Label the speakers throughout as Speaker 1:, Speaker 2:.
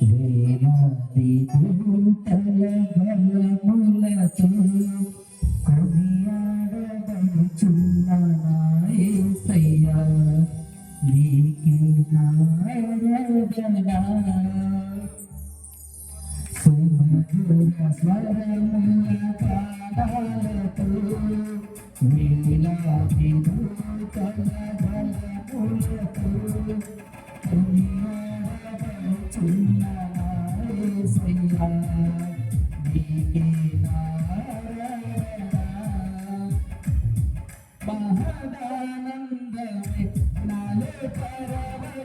Speaker 1: వేలాది దూతల బలములతో కొనియాడబడుచున్న నా యేసయ్యా నీకే నారాధనా సుమధుర స్వరముల పాదాలతో వేలాది దూతల బలములతో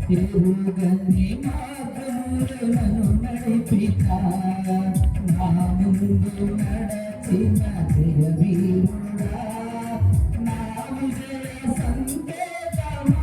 Speaker 1: తిరుగుగని మార్గములను నడిపితా నా ముందు నడచిన జయవీరుడా నా విజయ సంకేతమా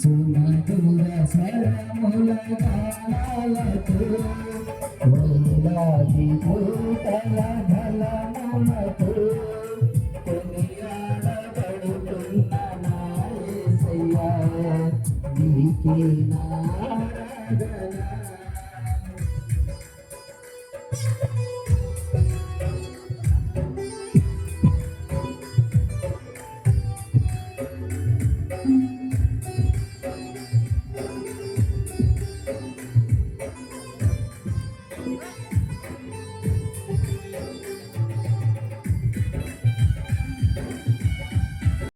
Speaker 1: సుమధుర స్వరముల గానాలతో వేలాది దూతల బలములతో కొనియాడబడుతున్న నా యేసయ్యా, నీకే నారాధన Thank you.